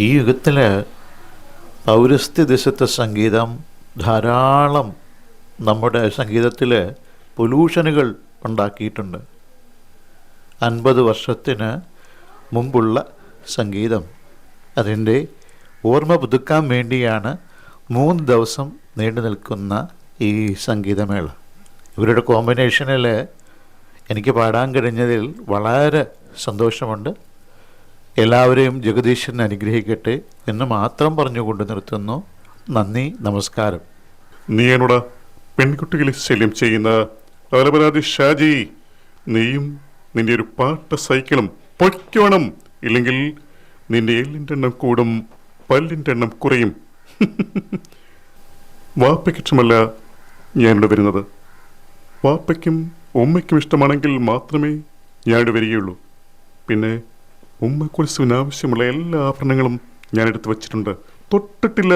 ഈ യുഗത്തിൽ പൗരസ്ത്യ ദിശത്തെ സംഗീതം ധാരാളം നമ്മുടെ സംഗീതത്തിൽ പൊല്യൂഷനുകൾ ഉണ്ടാക്കിയിട്ടുണ്ട്. അൻപത് വർഷത്തിന് മുമ്പുള്ള സംഗീതം. അതിന്റെ ഓർമ്മ പുതുക്കാൻ വേണ്ടിയാണ് മൂന്ന് ദിവസം നീണ്ടു നിൽക്കുന്ന ഈ സംഗീതമേള. ഇവരുടെ കോമ്പിനേഷനിൽ എനിക്ക് പാടാൻ കഴിഞ്ഞതിൽ വളരെ സന്തോഷമുണ്ട്. എല്ലാവരെയും ജഗദീശൻ അനുഗ്രഹിക്കട്ടെ എന്ന് മാത്രം പറഞ്ഞുകൊണ്ട് നിർത്തുന്നു. നന്ദി നമസ്കാരം. നീ എന്നോട് പെൺകുട്ടികളെ ശല്യം ചെയ്യുന്ന അലപരാധി ഷാജി നീയും നിന്റെ ഒരു പാട്ട സൈക്കിളും പൊയ്ക്കോണം. ഇല്ലെങ്കിൽ നിന്റെ എല്ലിന്റെ എണ്ണം കൂടും പല്ലിന്റെ എണ്ണം കുറയും. വാപ്പയ്ക്കിഷ്ടമല്ല ഞാനിവിടെ വരുന്നത്. വാപ്പയ്ക്കും ഉമ്മയ്ക്കും ഇഷ്ടമാണെങ്കിൽ മാത്രമേ ഞാനിവിടെ വരികയുള്ളൂ. പിന്നെ ഉമ്മക്കുറിച്ചുവിന് ആവശ്യമുള്ള എല്ലാ ആഭരണങ്ങളും ഞാൻ എടുത്തു വച്ചിട്ടുണ്ട്. തൊട്ടിട്ടില്ല.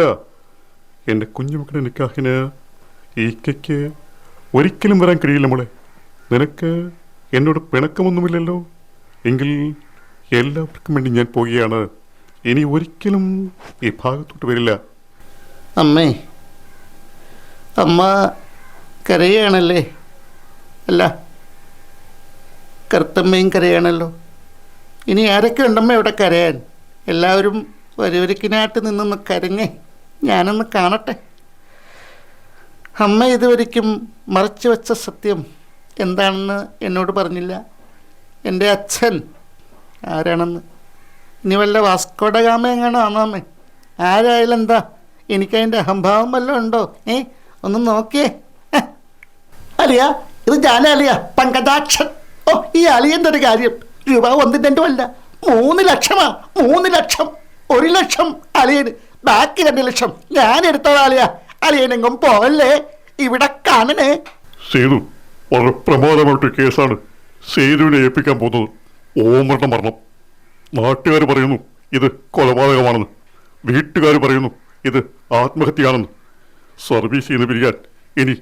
എന്റെ കുഞ്ഞുമക്കളുടെ നിക്കാഹിന് ഈക്കയ്ക്ക് കയ്ക്ക് ഒരിക്കലും വരാൻ കഴിയില്ല മോളെ. നിനക്ക് എന്നോട് പിണക്കമൊന്നുമില്ലല്ലോ. എങ്കിൽ എല്ലാവർക്കും വേണ്ടി ഞാൻ പോവുകയാണ്. ഇനി ഒരിക്കലും ഈ ഭാഗത്തോട്ട് വരില്ല. അമ്മേ അമ്മ കരയാണല്ലേ അല്ല കറുത്തമ്മയും കരയാണല്ലോ ഇനി ആരൊക്കെ ഉണ്ടമ്മ ഇവിടെ കരയാൻ? എല്ലാവരും ഒരുവരിക്കിനായിട്ട് നിന്നൊന്ന് കരഞ്ഞേ ഞാനൊന്ന് കാണട്ടെ. അമ്മ ഇതുവരിക്കും മറച്ചു വെച്ച സത്യം എന്താണെന്ന് എന്നോട് പറഞ്ഞില്ല. എന്റെ അച്ഛൻ ആരാണെന്ന്? ഇനി വല്ല വാസ്കോഡ ഗാമ എങ്ങാണോ ആണോ ആരായാലും എന്താ? എനിക്കതിന്റെ അഹംഭാവം വല്ലതും ഉണ്ടോ? ഏ ഒന്ന് നോക്കിയേ. അലിയ ഇത് ഞാനാ അലിയ പങ്കജാക്ഷൻ. ഓ ഈ അലിയന്റെ ഒരു കാര്യം. രൂപ ഒന്നും അല്ല മൂന്ന് ലക്ഷമാ മൂന്ന് ലക്ഷം. ഒരു ലക്ഷം അലിയന് ബാക്കി രണ്ട് ലക്ഷം. ഞാൻ എടുത്തതാ അലിയ അലിയനെങ്കും പോവല്ലേ? ഇവിടെ കാണണേ. സേതു വളരെ പ്രമാദമായിട്ട് കേസാണ് സേതുവിനെ ഏൽപ്പിക്കാൻ പോകുന്നത്. ഓമരണം മരണം. നാട്ടുകാർ പറയുന്നു ഇത് കൊലപാതകമാണെന്ന്. വീട്ടുകാർ പറയുന്നു ഇത് ആത്മഹത്യയാണെന്ന്. സർവീസ് ചെയ്ത് പിരിയാൻ ഇനി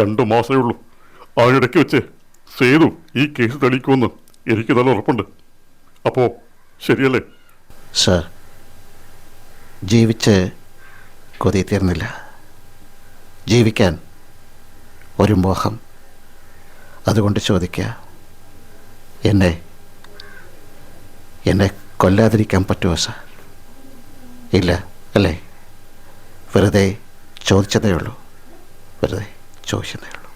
രണ്ടു മാസമേ ഉള്ളൂ. അതിനിടയ്ക്ക് വെച്ച് സേതു ഈ കേസ് തെളിയിക്കുമെന്ന് എനിക്ക് നല്ല ഉറപ്പുണ്ട്. അപ്പോ ശരിയല്ലേ? സർ ജീവിച്ച് കൊതി തീർന്നില്ല. ജീവിക്കാൻ ഒരു മോഹം. അതുകൊണ്ട് ചോദിക്കുക എന്നെ എന്നെ കൊല്ലാതിരിക്കാൻ പറ്റുമോ സാർ? ഇല്ല അല്ലേ? വെറുതെ ചോദിച്ചതേ ഉള്ളൂ. വെറുതെ ചോദിച്ചതേ ഉള്ളൂ.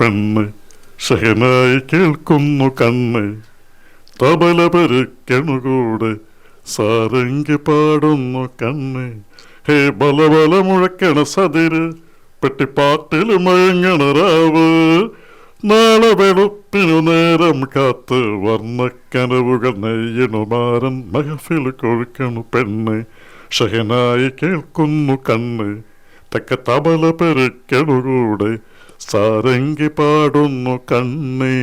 പെണ്ണ്. ഷഹനായി കേൾക്കുന്നു കണ്ണ്. തബല പെരുക്കണു കൂടെ സാരംഗി പാടുന്നു കണ്ണ്. ഹേ ബല ബല മുഴക്കണ സതിര് പെട്ടിപ്പാട്ടിൽ മയങ്ങണ രാവ്. നാളെ വെളുപ്പിനു നേരം കാത്ത് വർണക്കനവുകൾ നെയ്യണു മാരൻ മഹഫിൽ കൊഴുക്കണു പെണ്ണ്. ഷഹനായി കേൾക്കുന്നു കണ്ണ്. തക്ക തബല പെരുക്കണുകൂടെ സാരംഗി പാടുന്നു കണ്ണേ.